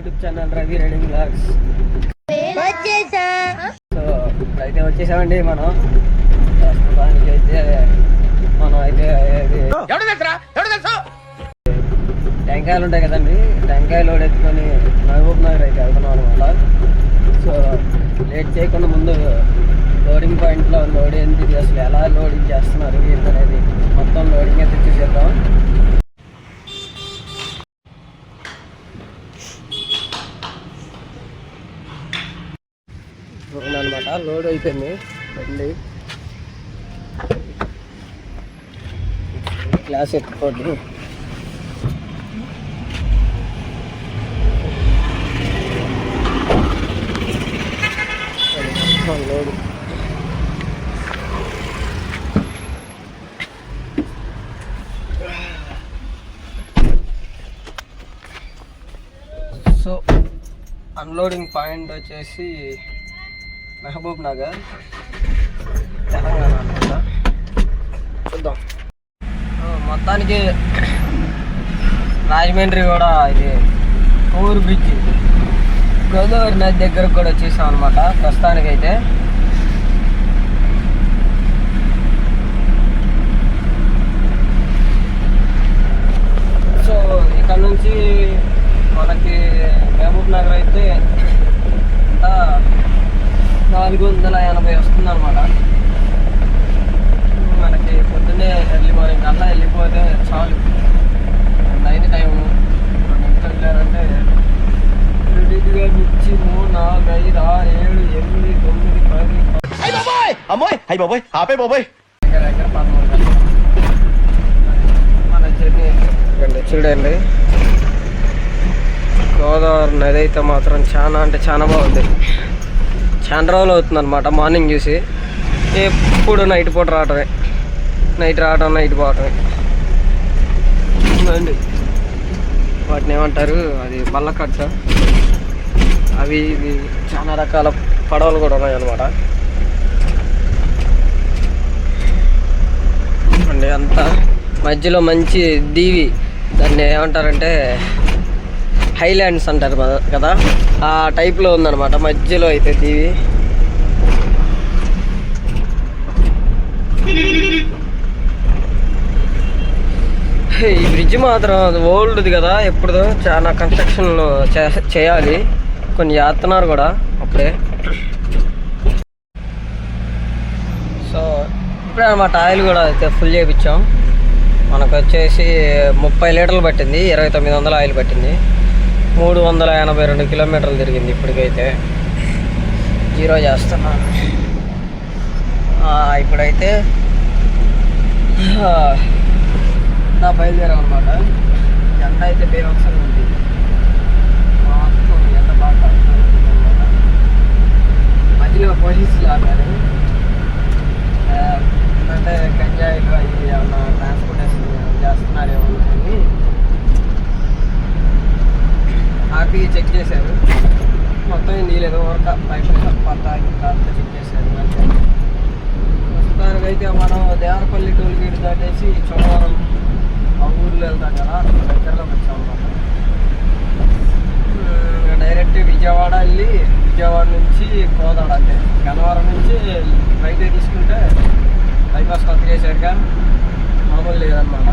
YouTube channel Ravi riding blogs so అయితే వచ్చేసామండి మనం. ప్రస్తుతానికి అయితే మనం అయితే టెంకాయలు ఉంటాయి కదండి టెంకాయ లోడ్ ఎత్తుకొని మహబూబ్ నగర్ అయితే వెళ్తున్నాం అనమాట సో లేట్ చేయకుండా ముందు లోడింగ్ పాయింట్లో లోడ్ ఏంటి అసలు ఎలా లోడింగ్ చేస్తున్నారు ఏంటి అనేది మొత్తం లోడింగ్ అయితే చూసేద్దాం అనమాట లోడ్ అయిపోయింది. బండి. క్లాస్ ఎత్తుకోండి. లోడ్. సో అన్లోడింగ్ పాయింట్ వచ్చేసి మహబూబ్ నగర్ తెలంగాణ అనమాట చూద్దాం. మొత్తానికి రాజమండ్రి కూడా ఇది కోవూరు బ్రిడ్జ్ గోదావరి నది దగ్గరకు కూడా వచ్చేసాం అనమాట ప్రస్తుతానికైతే. సో ఇక్కడ నుంచి మనకి మహబూబ్ నగర్ అయితే అంతా నాలుగు వందల ఎనభై వస్తుంది అనమాట మనకి పొద్దున్నే ఎర్లీ మార్నింగ్ కల్లా వెళ్ళిపోతే చాలు. నైన్ టైం రెండు నిమిషాలు వెళ్ళారంటే రెడీగా నుంచి మూడు నాలుగు ఐదు ఆరు ఏడు ఎనిమిది తొమ్మిది పది అమ్మాయి! అయ్యి బాబోయ్! ఆపే బాబోయ్! దగ్గర దగ్గర పదమూడు మన జర్నీ చూడండి. గోదావరి నది అయితే మాత్రం చాలా అంటే చాలా బాగుంది. చాలా రోజులు అవుతుంది అనమాట మార్నింగ్ చూసి. ఎప్పుడు నైట్ పూట రావటమే. నైట్ రావడం నైట్ పోవటమే. అండి వాటిని ఏమంటారు? అది బల్లకట్ట అవి ఇవి చాలా రకాల పడవలు కూడా ఉన్నాయి అనమాట అండి అంతా మధ్యలో మంచి దీవి. దాన్ని ఏమంటారంటే హైలాండ్స్ అంటారు కదా- ఆ టైప్లో ఉందన్నమాట. మధ్యలో అయితే టీవీ. ఈ బ్రిడ్జ్ మాత్రం ఓల్డ్ది కదా ఎప్పుడుదో చాలా కన్స్ట్రక్షన్లు చే- చేయాలి. కొన్ని చేస్తున్నారు కూడా అప్పుడే. సో ఇప్పుడే అనమాట ఆయిల్ కూడా అయితే ఫుల్ చేయించాం మనకు వచ్చేసి ముప్పై లీటర్లు పట్టింది ఇరవై తొమ్మిది వందల ఆయిల్ పట్టింది. మూడు వందల ఎనభై రెండు కిలోమీటర్లు తిరిగింది ఇప్పటికైతే. జీరో చేస్తున్నాను ఇప్పుడైతే నా బయలుదేరాం అనమాట ఎండ అయితే బీభత్సంగా ఉంది మొత్తం ఎండ బాగా కాస్తుంది అనమాట మధ్యలో పోలీసులు ఆపారు ఆ, అంటే గంజాయిలు అవి ఏమన్నా ట్రాన్స్పోర్టేషన్ చేస్తున్నారేమో అని ఆపి చెక్ చేశారు మొత్తం ఏం తీయలేదు ఒక బయట పట్ట అంతా చెక్ చేశారు అంతే ప్రస్తుతానికి అయితే మనం దేవరపల్లి టోల్ గేట్ దాటేసి చోడవరం ఆ ఊర్లో వెళ్తాం కదా అక్కడ దగ్గరలో వచ్చాం అన్నమాట ఉమ్, డైరెక్ట్ విజయవాడ వెళ్ళి విజయవాడ నుంచి కోదాడ అంటే గన్నవరం నుంచి రైట్ తీసుకుంటే బైపాస్ కొత్త చేశారుగా మామూలు లేదన్నమాట.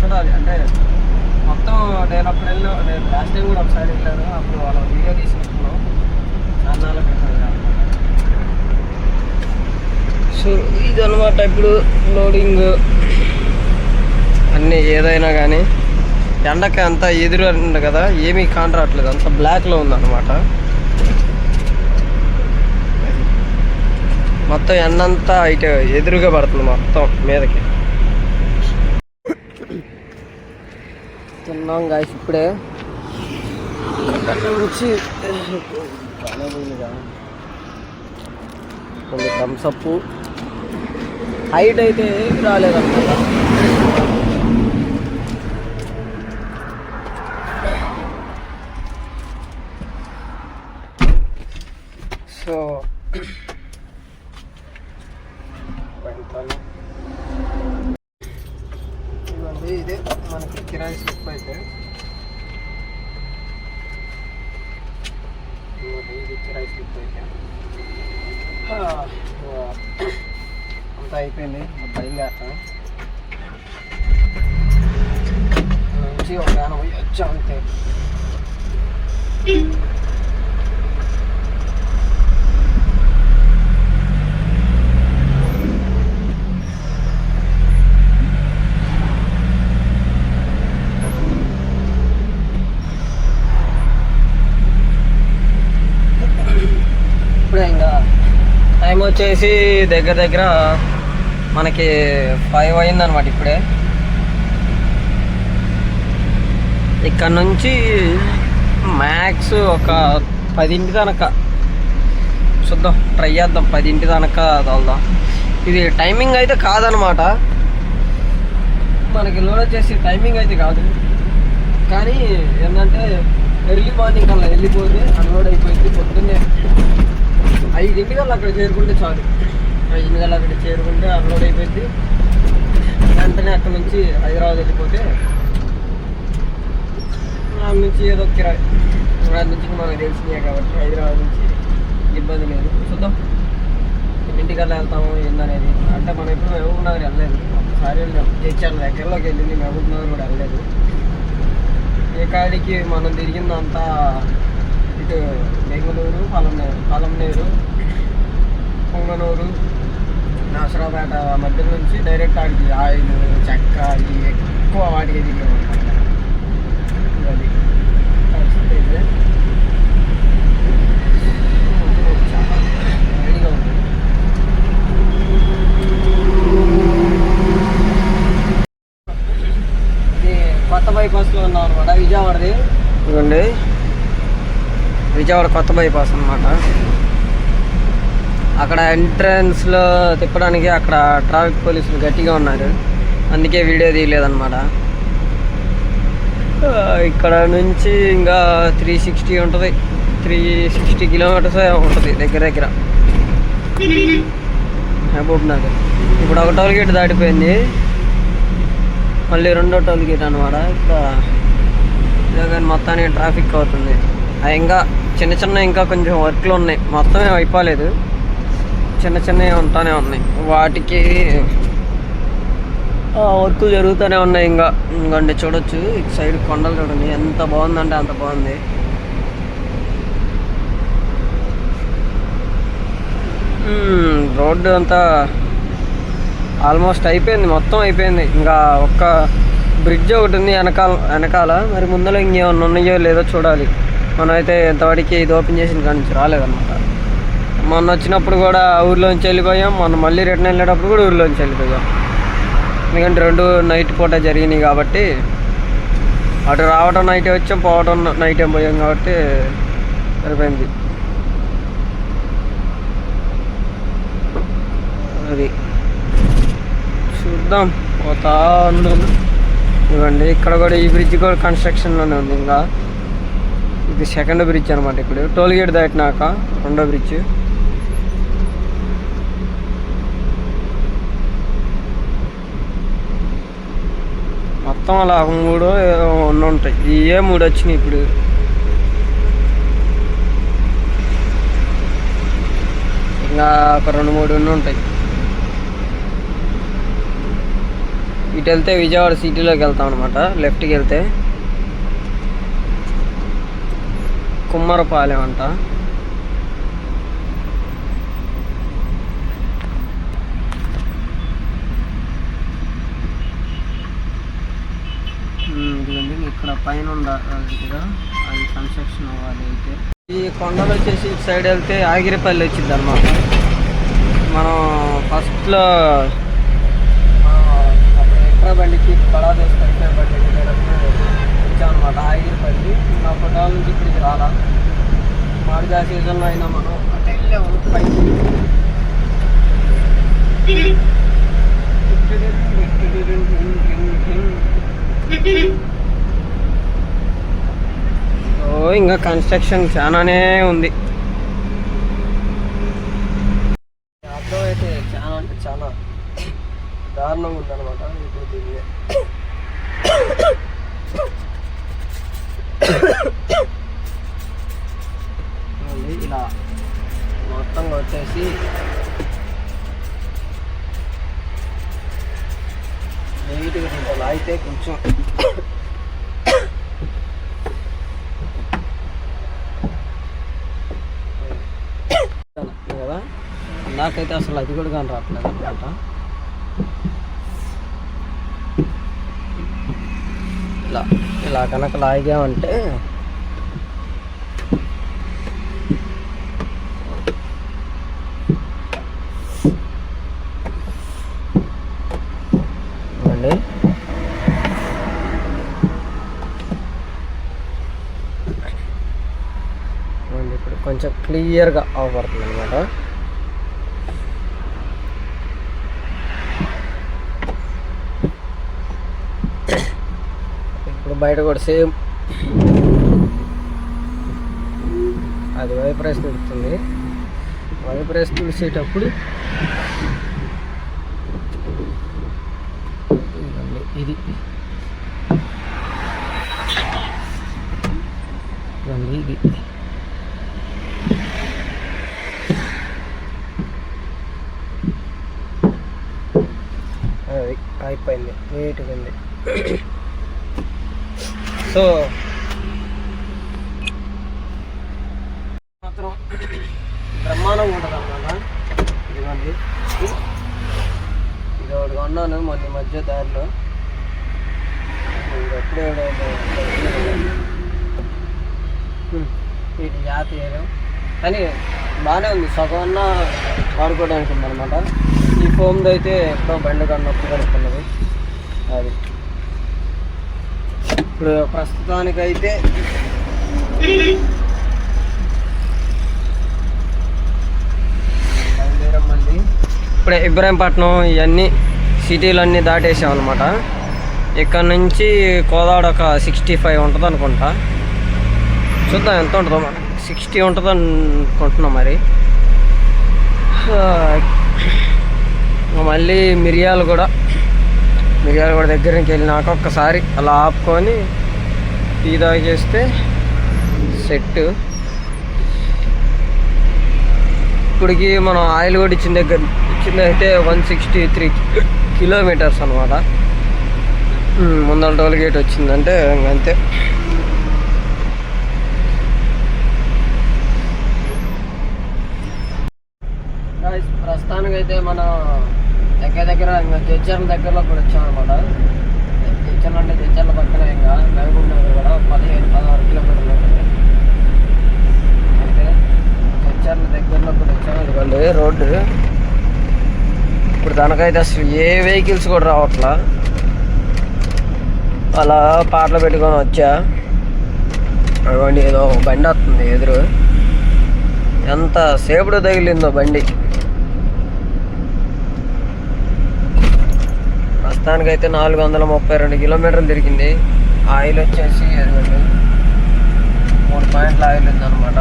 చూడాలి అంటే మొత్తం నేను అప్పుడు వెళ్ళి నేను లాస్ట్ టైం కూడా ఒకసారి వెళ్ళాను. అప్పుడు వాళ్ళ వీడియో తీసుకుంటున్నాం చాలా నాలుగు సో ఇదనమాట ఇప్పుడు లోడింగ్ అన్నీ ఏదైనా కానీ ఎండకి అంతా ఎదురు అంట కదా ఏమీ కాంట్రాట్లేదు అంత బ్లాక్లో ఉందన్నమాట. మొత్తం ఎండంతా ఇటు ఎదురుగా పడుతుంది మొత్తం మీదకి. తిన్నాం గాయస్ ఇప్పుడే. నుంచి కొన్ని థమ్సప్ హైట్ అయితే రాలేదన్నమాట సో ఇవ్వండి ఇదే మనకి కిరాయి స్లిప్ అయితే. ఇది స్టిప్ అయితే. అంతా అయిపోయింది ఇంకా బయలుదేరుతాం. నుంచి ఒక యానం వచ్చాం అంతే ఇప్పుడే ఇంకా టైం వచ్చేసి దగ్గర దగ్గర మనకి ఫైవ్ అయిందనమాట ఇప్పుడే. ఇక్కడ నుంచి మ్యాక్స్ ఒక పదింటి దానక. చూద్దాం ట్రై చేద్దాం పదింటి దానక తోలుదాం. ఇది టైమింగ్ అయితే కాదనమాట మనకి లోడ్ వచ్చేసి టైమింగ్ అయితే కాదు. కానీ ఏంటంటే ఎర్లీ మార్నింగ్ అలా వెళ్ళిపోతే అన్లోడ్ అయిపోయింది పొద్దున్నే. ఐదింటికల్లా అక్కడ చేరుకుంటే చాలు. ఐదింటికల్లా అక్కడ చేరుకుంటే అన్లోడ్ అయిపోయింది. వెంటనే అక్కడ నుంచి హైదరాబాద్ వెళ్ళిపోతే ఆ నుంచి ఏదో కిరాయి. దాని నుంచి మనకు తెలిసినాయి కాబట్టి హైదరాబాద్ నుంచి ఇబ్బంది లేదు. చూద్దాం. ఇంటికల్లా వెళ్తాము ఏందనేది. అంటే మనం ఎప్పుడు మహబూబ్ నగర్ వెళ్ళలేదు. ఒకసారి వెళ్ళాం తెచ్చాను దగ్గరలోకి వెళ్ళింది మహబూబ్ నగర్ కూడా వెళ్ళలేదు. ఏ కాడికి మనం తిరిగిందంతా ఇటు బెంగళూరు పలంనేరు పలంనేరు పొంగనూరు నాసరాపేట మధ్య నుంచి డైరెక్ట్ ఆడికి ఆయిల్ చెక్క ఇవి ఎక్కువ వాటికి తిరిగామన్నమాట అది పరిస్థితి అయితే కొత్త బైపాస్లో ఉన్నాం అనమాట విజయవాడది. ఇదిగోండి. విజయవాడ కొత్త బైపాస్ అనమాట అక్కడ ఎంట్రన్స్లో తిప్పడానికి అక్కడ ట్రాఫిక్ పోలీసులు గట్టిగా ఉన్నారు. అందుకే వీడియో తీయలేదన్నమాట. ఇక్కడ నుంచి ఇంకా త్రీ సిక్స్టీ ఉంటుంది. త్రీ సిక్స్టీ కిలోమీటర్స్ ఉంటుంది దగ్గర దగ్గర. మహబూబ్ నగర్. ఇప్పుడు ఒక టోల్ గేట్ దాటిపోయింది. మళ్ళీ రెండో టోల్ గేట్ అనమాట ఇక్కడ కానీ మొత్తానికి ట్రాఫిక్ అవుతుంది. ఆ ఇంకా చిన్న చిన్న ఇంకా కొంచెం వర్క్లు ఉన్నాయి. మొత్తమే అయిపోలేదు. చిన్న చిన్నవి ఉంటానే ఉన్నాయి. వాటికి వర్క్ జరుగుతూనే ఉన్నాయి ఇంకా. ఇంకంటే చూడొచ్చు. ఇటు సైడ్ కొండలు చూడండి. ఎంత బాగుందంటే అంత బాగుంది. రోడ్డు అంతా ఆల్మోస్ట్ అయిపోయింది. మొత్తం అయిపోయింది. ఇంకా ఒక్క బ్రిడ్జ్ ఒకటి ఉంది వెనకాల వెనకాల. మరి ముందర ఇంకేమన్నా ఉన్నాయో లేదో చూడాలి. మనమైతే ఇంతవరకు ఇది ఓపెన్ చేసిన కాడి నుంచి రాలేదన్నమాట. మొన్న వచ్చినప్పుడు కూడా ఊర్లోంచి వెళ్ళిపోయాం. మొన్న మళ్ళీ రిటర్న్ వెళ్ళేటప్పుడు కూడా ఊర్లోంచి వెళ్ళిపోయాం. ఎందుకంటే రెండు నైట్ పూట జరిగినాయి కాబట్టి అటు రావడం నైటే వచ్చాం పోవడం నైటే పోయాం కాబట్టి సరిపోయింది. అది చూద్దాం. పోతా ఉన్నాను ఇవ్వండి ఇక్కడ కూడా ఈ బ్రిడ్జ్ కూడా కన్స్ట్రక్షన్లోనే ఉంది ఇంకా. ఇది సెకండ్ బ్రిడ్జ్ అనమాట ఇప్పుడు. టోల్ గేట్ దాటినాక రెండో బ్రిడ్జ్ మొత్తం అలా మూడు ఉంటాయి. ఏ మూడు వచ్చినాయి ఇప్పుడు. ఇంకా ఒక రెండు మూడు ఉంటాయి. ఇటు వెళ్తే విజయవాడ సిటీలోకి వెళ్తాం అనమాట లెఫ్ట్కి వెళ్తే. కుమ్మరపాలెం అంట. ఇక్కడ పైన ఉందా కదా అది కన్స్ట్రక్షన్ అవ్వాలి అయితే. ఈ కొండలు వచ్చేసి ఇటు సైడ్ వెళ్తే ఆగిరిపల్లి వచ్చింది అనమాట మనం ఫస్ట్లో ఎక్కడ బండికి బడా దోస్తు బండికి వెళ్ళినప్పుడు వచ్చామన్నమాట పడి మా పొటాల నుంచి ఇక్కడికి రాలా. మామిడికాయ సీజన్లో అయినా మనం అటు వెళ్ళాము పైకి ఓ ఇంకా కన్స్ట్రక్షన్ చాలానే ఉంది. అర్థం అయితే చాలా అంటే చాలా దారుణంగా ఉందన్నమాట. ఇప్పుడు దీన్ని వచ్చేసి నీట్గా తీసుకోవాలి అయితే కొంచెం కదా నాకైతే అసలు అది కూడా కానీ రావట్లేదు అనమాట ఇలా ఇలా కనుక లాగామంటే అండి అండి ఇప్పుడు కొంచెం క్లియర్గా అవపడుతుంది అనమాట ఇప్పుడు బయట కూడా సేమ్ అది వైపు రైస్ తుడుతుంది వైపు రైస్ తుడిచేటప్పుడు ఇదిగోండి, ఇది ఇదిగోండి, ఇది అది అయిపోయింది నీట్గా ఉంది. సో మాత్రం బ్రహ్మాండంగా ఉంటుంది అన్నమాట ఇదిగోండి. ఇది ఒకటి కొన్నాను మొన్న ఈ మధ్య దారిలో. ఎప్పుడే వీటి జాతీయం కానీ బాగానే ఉంది. సగం అన్న వాడుకోవడానికి ఉందన్నమాట. ఈ ఫోమ్ది అయితే ఎప్పుడో బండి కన్నప్పుడు కనుక్కున్నది. అది. ఇప్పుడు ప్రస్తుతానికైతే బయలుదేరాం ఇప్పుడే ఇబ్రాహీంపట్నం ఇవన్నీ సిటీలన్నీ దాటేసాం అనమాట ఇక్కడ నుంచి కోదాడ ఒక సిక్స్టీ ఫైవ్ ఉంటుంది అనుకుంటా చూద్దాం ఎంత ఉంటుందో మరి సిక్స్టీ ఉంటుంది అనుకుంటున్నాం మరి మళ్ళీ మిరియాలు కూడా మిరియాలు కూడా దగ్గరికి వెళ్ళినాక ఒక్కసారి అలా ఆపుకొని టీ తాగేస్తే సెట్ ఇప్పటికి మనం ఆయిల్ కూడా ఇచ్చిన దగ్గర ఇచ్చింది అయితే వన్ సిక్స్టీ త్రీ కిలోమీటర్స్ అనమాట ముందర టోల్ గేట్ వచ్చిందంటే ఇంక అంతే. ప్రస్తుతానికి అయితే మనం దగ్గర దగ్గర ఇంకా జడ్చర్ల దగ్గరలో కూడా వచ్చామన్నమాట. జడ్చర్లు అంటే జడ్చర్ల పక్కన ఇంకా మహబూబ్ నగర్ కూడా పదిహేను పదహారు కిలోమీటర్లు ఉంటుంది. అయితే జడ్చర్ల దగ్గరలో కూడా వచ్చాము ఇదిగోండి రోడ్డు. ఇప్పుడు దానికైతే అసలు ఏ వెహికల్స్ కూడా రావట్లా. అలా పాటలు పెట్టుకొని వచ్చా. అటువంటి ఏదో ఒక బండి వస్తుంది ఎదురు. ఎంత సేపుడు తగిలిందో బండి. ప్రస్తుతానికైతే నాలుగు వందల ముప్పై రెండు కిలోమీటర్లు తిరిగింది. ఆయిల్ వచ్చేసి అదిగోండి మూడు పాయింట్ల ఆయిల్ ఉందన్నమాట.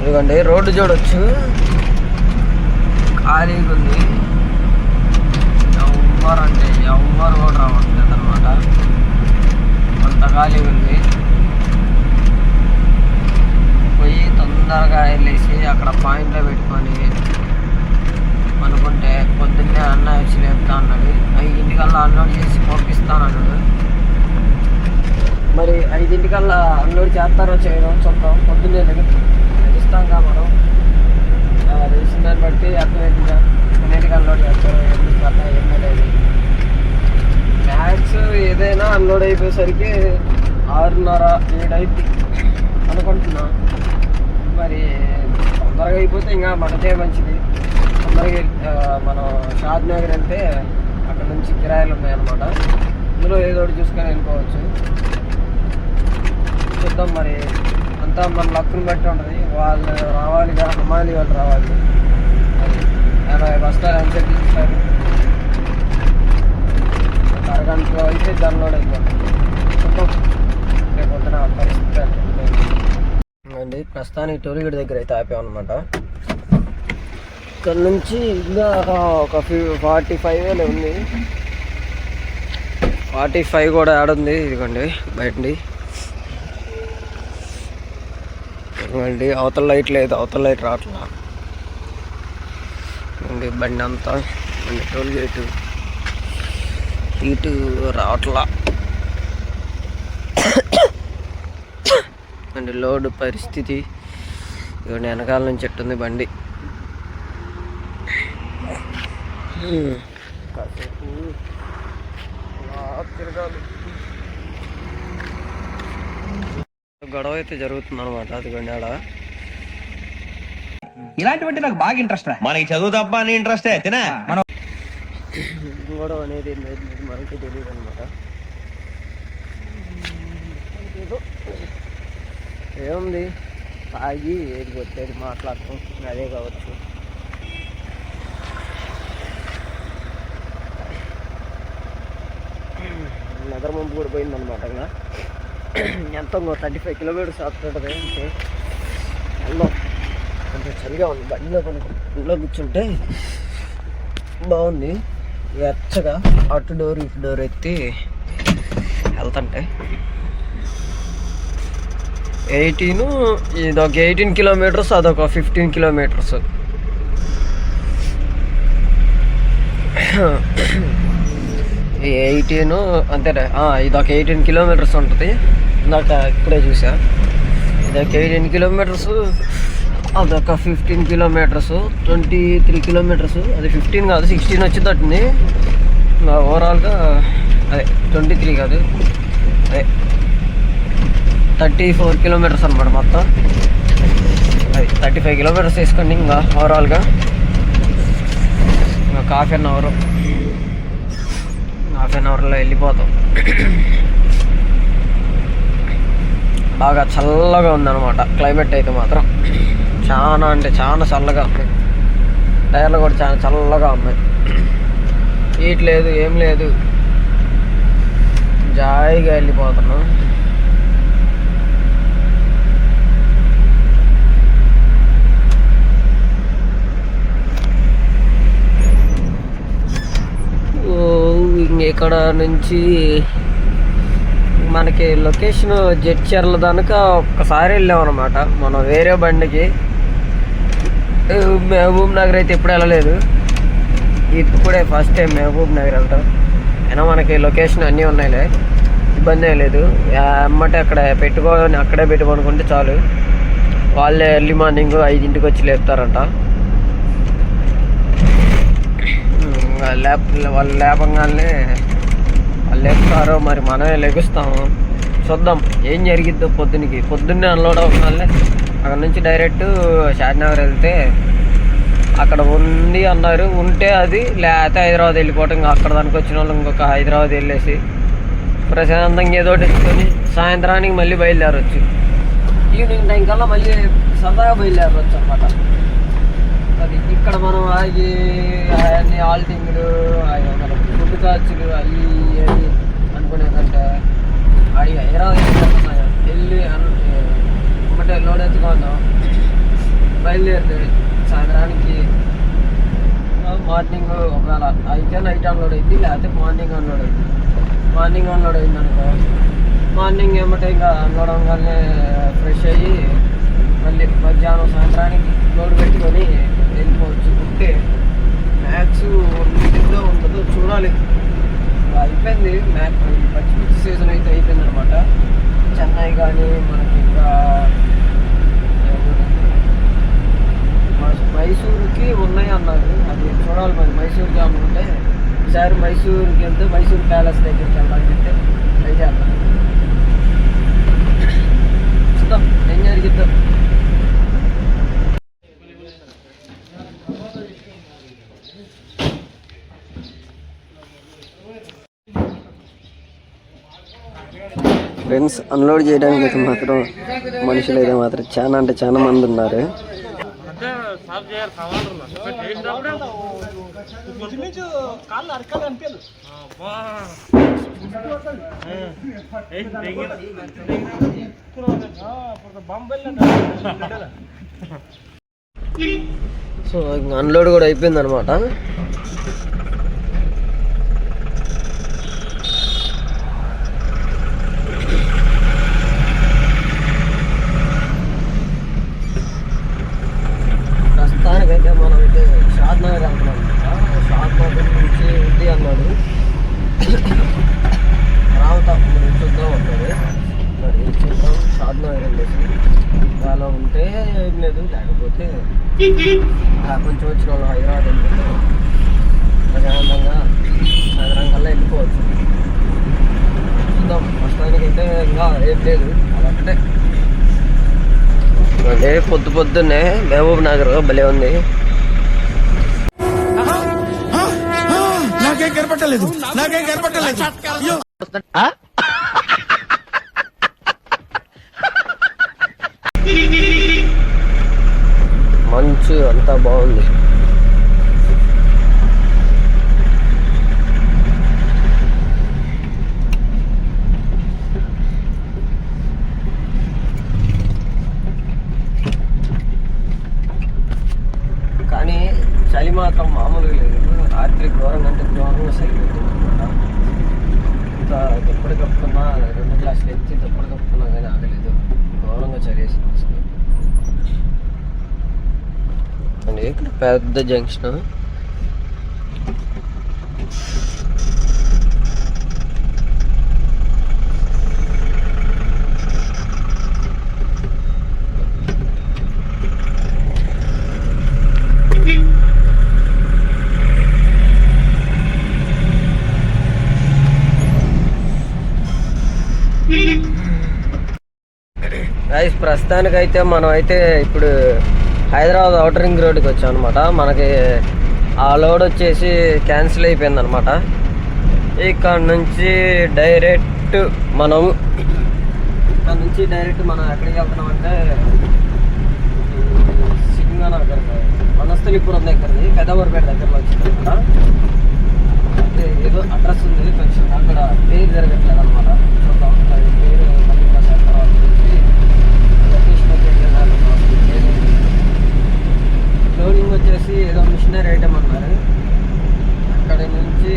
ఇదిగోండి రోడ్డు చూడొచ్చు. ఖాళీగా ఉంది. ఎవ్వరు అంటే ఎవ్వరు కూడా రావట్లేదు అనమాట అంత ఖాళీగా ఉంది. పోయి తొందరగా వెళ్ళేసి అక్కడ పాయింట్లో పెట్టుకొని అనుకుంటే పొద్దున్నే అన్న వచ్చి లేపుతా అన్నాడు. ఐదింటికల్లా అన్లోడ్ చేసి పంపిస్తాను అన్నాడు మరి ఐదింటికల్లా అన్లోడ్ చేస్తారో చేయరో చూద్దాం. పొద్దున్నే లభిస్తాంగా మనం. ఆ, తెలిసిన దాన్ని బట్టి అర్థమైందిగా ఎన్నింటికి అన్లోడ్ చేస్తారో ఎందుకు ఏమైనా ఏమనేది మ్యాథ్స్ ఏదైనా అన్లోడ్ అయిపోయేసరికి ఆరున్నర ఏడైద్ది అనుకుంటున్నా. మరి తొందరగా అయిపోతే ఇంకా మనకే మంచిది. తొందరగా మనం షాద్ నగర్ వెళ్తే అక్కడ నుంచి కిరాయిలు ఉన్నాయన్నమాట. ఇందులో ఏదో ఒకటి చూసుకొని వెళ్ళిపోవచ్చు. చూద్దాం మరి. అంతా మన లక్కును బట్టి ఉంటుంది. వాళ్ళు రావాలి కదా హమాలి వాళ్ళు రావాలి. ఎనభై బస్తాలు ఎంత తీస్తారు అరగంటలో అయితే డౌన్లోడ్ అయిపోతుంది. చూద్దాం. రేపు పొద్దున పరిస్థితి అండి ప్రస్తుతానికి టోల్గేట్ దగ్గర అయితే ఆపామన్నమాట. ఇక్కడ నుంచి ఇంకా ఒక ఫిఫ్ ఫార్టీ ఫైవ్ వేలు ఉంది. ఫార్టీ ఫైవ్ కూడా ఆడుంది ఇదిగోండి బయటండి. ఇదిగోండి అవతల లైట్ లేదు అవతల లైట్ రావట్లా. అండి బండి అంతా బండి టోల్ గేటు ఇటు రావట్లా. అండి లోడ్ పరిస్థితి. ఇవన్నీ వెనకాల నుంచి ఎట్టుంది బండి. కాసేపు తిరగాలి గొడవ అయితే జరుగుతుంది అనమాట అదిగోండి ఆడ ఇలాంటివంటే నాకు బాగా ఇంట్రెస్ట్ మనకి చదువు తప్ప అని ఇంట్రెస్టే తినే. గొడవ అనేది మనకి తెలియదు అనమాట ఏముంది? తాగి ఏది కొట్టేది మాట్లాడటం అదే కావచ్చు. నగర కూడా పోయిందనమాట ఇంకా ఎంత థర్టీ ఫైవ్ కిలోమీటర్స్ వస్తుంటుంది అంటే కొంచెం చలిగా ఉంది. బండిలో కొంచెం ఇంట్లో కూర్చుంటే బాగుంది. వెచ్చగా అటు డోర్ ఇటు డోర్ ఎత్తి వెళ్తుంటే ఎయిటీన్ ఇదొక ఎయిటీన్ కిలోమీటర్స్ అదొక ఫిఫ్టీన్ కిలోమీటర్స్ ఎయిటీన్ అంతేనే? ఇదొక ఎయిటీన్ కిలోమీటర్స్ ఉంటుంది. ఇందాక ఇప్పుడే చూసా ఇదొక ఎయిటీన్ కిలోమీటర్స్ అదొక fifteen kilometres twenty three kilometres. అది ఫిఫ్టీన్ కాదు సిక్స్టీన్ వచ్చిందట్టుంది. ఓవరాల్గా అదే ట్వంటీ త్రీ కాదు. అదే థర్టీ ఫోర్ కిలోమీటర్స్ అనమాట మొత్తం. అది థర్టీ ఫైవ్ కిలోమీటర్స్ వేసుకోండి ఇంకా ఓవరాల్గా ఇంకా half an hour. Half an అవర్లో వెళ్ళిపోతాం. బాగా చల్లగా ఉందన్నమాట. క్లైమేట్ అయితే మాత్రం చాలా అంటే చాలా చల్లగా ఉంది. టైర్లు కూడా చాలా చల్లగా ఉన్నాయి. హీట్ లేదు ఏం లేదు. జాయిగా వెళ్ళిపోతున్నాం. ఇక్కడ నుంచి మనకి లొకేషన్ జడ్చర్ల దానిక ఒక్కసారి వెళ్ళాం అనమాట మనం వేరే బండికి. మహబూబ్ నగర్ అయితే ఎప్పుడు వెళ్ళలేదు. ఇప్పుడే ఫస్ట్ టైం మహబూబ్ నగర్ వెళ్తాం. అయినా మనకి లొకేషన్ అన్నీ ఉన్నాయిలే. ఇబ్బంది లేదు. అమ్మటే అక్కడ పెట్టుకొని అక్కడే పెట్టుకోనుకుంటే చాలు. వాళ్ళే ఎర్లీ మార్నింగ్ ఐదింటికి వచ్చి లేపుతారంట. లేప వాళ్ళు లేపంగానే వాళ్ళు లేపుతారో మరి మనమే లెగుస్తాము చూద్దాం ఏం జరిగిద్దో పొద్దునకి. పొద్దున్నే అన్లోడ్ అవ్వగానే అక్కడ నుంచి డైరెక్ట్ షాద్నగర్ వెళ్తే అక్కడ ఉంది అన్నారు. ఉంటే అది లేకపోతే హైదరాబాద్ వెళ్ళిపోవటం ఇంకా అక్కడ దానికి వచ్చిన వాళ్ళు ఇంకొక హైదరాబాద్ వెళ్ళేసి ప్రశాంతంగా ఏదో ఒకటి తెచ్చుకొని సాయంత్రానికి మళ్ళీ బయలుదేరవచ్చు ఈవినింగ్ టైం కల్లా మళ్ళీ సరదాగా బయలుదేరవచ్చు అనమాట మరి ఇక్కడ మనం ఆగి అవన్నీ ఆల్టింగ్లు ఫుడ్ ఖర్చులు అవి అవి అనుకునేదంటే అవి హైదరాబాద్ వెళ్ళి ఒకటే లోడ్ ఎత్తుకుందాం. బయలుదేరితే సాయంత్రానికి మార్నింగ్ ఒకవేళ అయితే నైట్ అన్లోడ్ అయింది లేకపోతే మార్నింగ్ అన్లోడ్ అయింది. మార్నింగ్ అన్లోడ్ అయింది అనుకో మార్నింగ్ ఏమంటే ఇంకా అన్లోడ్ అవ్వగానే ఫ్రెష్ అయ్యి మళ్ళీ మధ్యాహ్నం సాయంత్రానికి లోడ్ పెట్టుకొని వెళ్ళిపోవచ్చు ఉంటే మ్యాథ్స్ ఉంటుందో ఉంటుందో చూడాలి. అయిపోయింది మ్యాథ్ పచ్చి పిచ్చి సీజన్ అయితే అయిపోయింది అనమాట చెన్నై కానీ మనకి ఇంకా మైసూరుకి ఉన్నాయి అన్నారు. అది చూడాలి మరి మైసూరుకి అనుకుంటే ఈసారి మైసూరుకి వెళ్తే మైసూర్ ప్యాలెస్ దగ్గరికి వెళ్ళాలని అంటే ట్రై చేద్దాం. చూద్దాం ఏం జరిగిద్దాం. ఫ్రెండ్స్ అన్లోడ్ చేయడానికి అయితే మాత్రం మనుషులు అయితే మాత్రం చాలా అంటే చాలా మంది ఉన్నారు. సో అన్లోడ్ కూడా అయిపోయింది అనమాట వాడిన ఐరన్ చేసి వాళ్ళు ఉంటే లేదు లేకపోతే ఆ కొంచెం వచ్చిన వాళ్ళు హైదరాబాద్ వెళ్ళిపోతే ప్రశాంతంగా నగరం కల్లా వెళ్ళిపోవచ్చు చూద్దాం ప్రస్తుతానికి అయితే ఇంకా ఏం లేదు అదొక్కటే అదే పొద్దు పొద్దున్నే మహబూబ్ నగర్ భలే ఉంది. నాకేం కనపట్టలేదు నాకేం కనపట్టలేదు బీచ్ అంతా బాగుంది. కానీ చలి మాత్రం మామూలుగా లేదు. రాత్రి ఘోరంగా అంటే ఘోరంగా చలి పెట్టింది ఇంత ఎప్పుడు కప్పుకున్నా రెండు గ్లాసులు ఎత్తి ఎప్పుడు కప్పుకున్నా కానీ ఆగలేదు. ఘోరంగా చలి వేసింది అసలు అండి ఇక్కడ పెద్ద జంక్షన్. గైస్ ప్రస్తుతానికైతే మనం అయితే ఇప్పుడు హైదరాబాద్ అవుటర్ రింగ్ రోడ్కి వచ్చాం అనమాట మనకి ఆ లోడ్ వచ్చేసి క్యాన్సిల్ అయిపోయింది అనమాట ఇక్కడ నుంచి డైరెక్ట్ మనం ఇక్కడ నుంచి డైరెక్ట్ మనం ఎక్కడికి వెళ్తున్నాం అంటే సింగనగర్ వనస్థలిపురం దగ్గరది పెదవరపేట దగ్గరలో వచ్చింది అనమాట అంటే ఏదో అడ్రస్ ఉంది కొంచెం అక్కడ పేరు జరగట్లేదు అనమాట చూద్దాం అది పేరు మళ్ళీ ప్రసాద్ తర్వాత చూసి లొకేషన్ అయితే వెళ్ళాలి నాకు పేరు. లోడింగ్ వచ్చేసి ఏదో మిషనరీ ఐటమ్ అన్నారు. అక్కడ నుంచి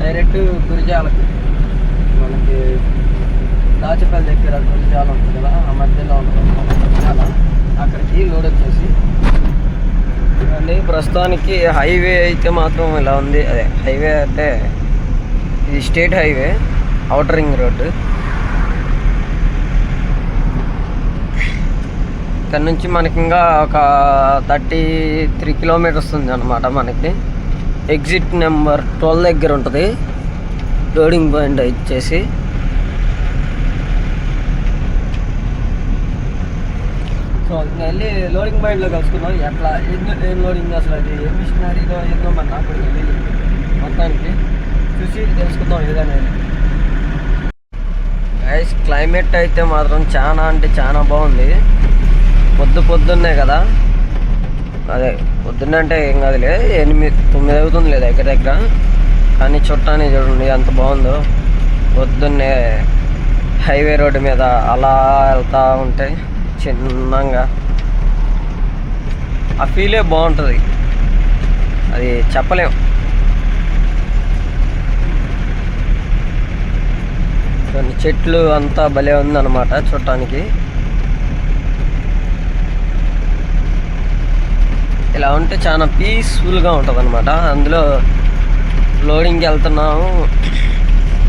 డైరెక్ట్ గురిజాలకి. మనకి దాచపల్లి దగ్గర గురిజాల ఉంటుంది కదా ఆ మధ్యలో ఉంటుంది గురిజాల. అక్కడికి లోడ్ వచ్చేసి. అండి ప్రస్తుతానికి హైవే అయితే మాత్రం ఇలా ఉంది. అదే హైవే అంటే ఇది state highway outer ring road. ఇక్కడ నుంచి మనకి ఇంకా ఒక థర్టీ త్రీ కిలోమీటర్స్ ఉంది అనమాట మనకి. ఎగ్జిట్ నెంబర్ ట్వెల్వ్ దగ్గర ఉంటుంది. లోడింగ్ పాయింట్ ఇచ్చేసి సో వెళ్ళి లోడింగ్ పాయింట్లో కలుసుకున్నాం ఎట్లా ఎన్ని ఏం లోడింగ్ అసలు అది? ఏ మిషనరీలో ఏందో మన నాకు తెలియదు మొత్తానికి చూసి తెలుసుకుందాం ఏదైనా గైస్ క్లైమేట్ అయితే మాత్రం చాలా అంటే చాలా బాగుంది. పొద్దు పొద్దున్నే కదా? అదే పొద్దున్న అంటే ఏం కాదులే ఎనిమిది తొమ్మిది అవుతుంది లేదా దగ్గర దగ్గర. కానీ చుట్టాన్ని చూడండి ఎంత బాగుందో. పొద్దున్నే హైవే రోడ్డు మీద అలా వెళ్తా ఉంటే చిన్నంగా. ఆ ఫీలే బాగుంటుంది. అది చెప్పలేం. కొన్ని చెట్లు అంతా భలే ఉందన్నమాట చూడటానికి ఇలా ఉంటే చాలా పీస్ఫుల్గా ఉంటుంది అనమాట అందులో లోడింగ్కి వెళ్తున్నాము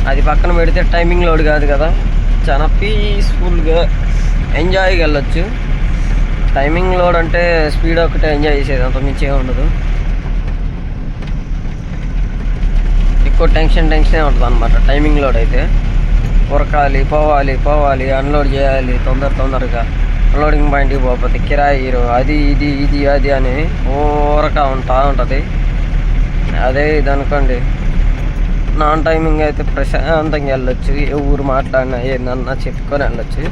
అది పక్కన పెడితే టైమింగ్ లోడ్ కాదు కదా. చాలా పీస్ఫుల్గా ఎంజాయ్గా వెళ్ళొచ్చు టైమింగ్ లోడ్ అంటే స్పీడ్ ఒకటే ఎంజాయ్ చేసేది అంత మించి ఉండదు. ఎక్కువ టెన్షన్ టెన్షనే ఉంటుంది అనమాట టైమింగ్ లోడ్ అయితే. ఉరకాలి పోవాలి పోవాలి అన్లోడ్ చేయాలి తొందర తొందరగా. లోడింగ్ పాయింట్కి పోకపోతే కిరాయిరు అది ఇది ఇది అది అని ఊరక ఉంటా ఉంటుంది. అదే ఇది అనుకోండి. నాన్ టైమింగ్ అయితే ప్రశాంతంగా వెళ్ళొచ్చు. ఏ ఊరు మాట్లాడినా ఏందన్నా చెప్పుకొని వెళ్ళొచ్చు.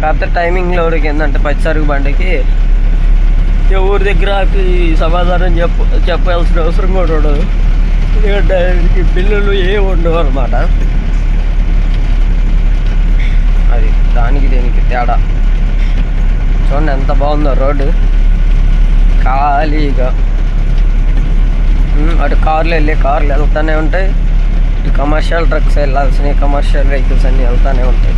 కాకపోతే టైమింగ్ లోడ్కి ఏంటంటే పచ్చరుగు బండికి ఏ ఊరి దగ్గర సమాధానం చెప్పు చెప్పాల్సిన అవసరం కూడా ఉండదు. ఎందుకంటే బిల్లులు ఏ ఉండవు అనమాట అది దానికి దీనికి తేడా. చూడండి ఎంత బాగుందో రోడ్డు. ఖాళీగా. అటు కార్లు వెళ్ళి కార్లు వెళ్తూనే ఉంటాయి. ఇటు కమర్షియల్ ట్రక్స్ వెళ్ళాల్సినవి కమర్షియల్ వెహికల్స్ అన్నీ వెళ్తూనే ఉంటాయి.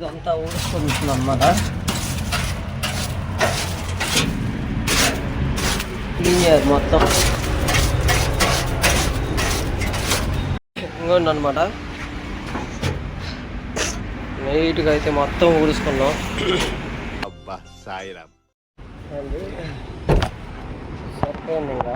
ఇదంతా ఊడుకుంటుంది అన్నమాట క్లీన్ చేయాలి మొత్తం. ఇంకోండి అనమాట నీట్గా అయితే మొత్తం ఊడుసుకున్నాం అబ్బా సాయిరామ్. అది సరిపోయింది ఇంకా.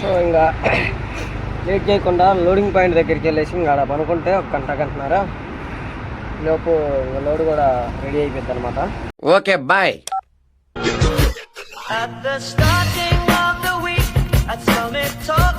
సో ఇంకా లేట్ చేయకుండా లోడింగ్ పాయింట్ దగ్గరికి వెళ్ళేసి ఇంకా ఆడ పనుకుంటే ఒక గంట గంటన్నర లోపు ఇంకా లోడ్ కూడా రెడీ అయిపోద్ది అనమాట okay bye At the starting of the week, tell me talk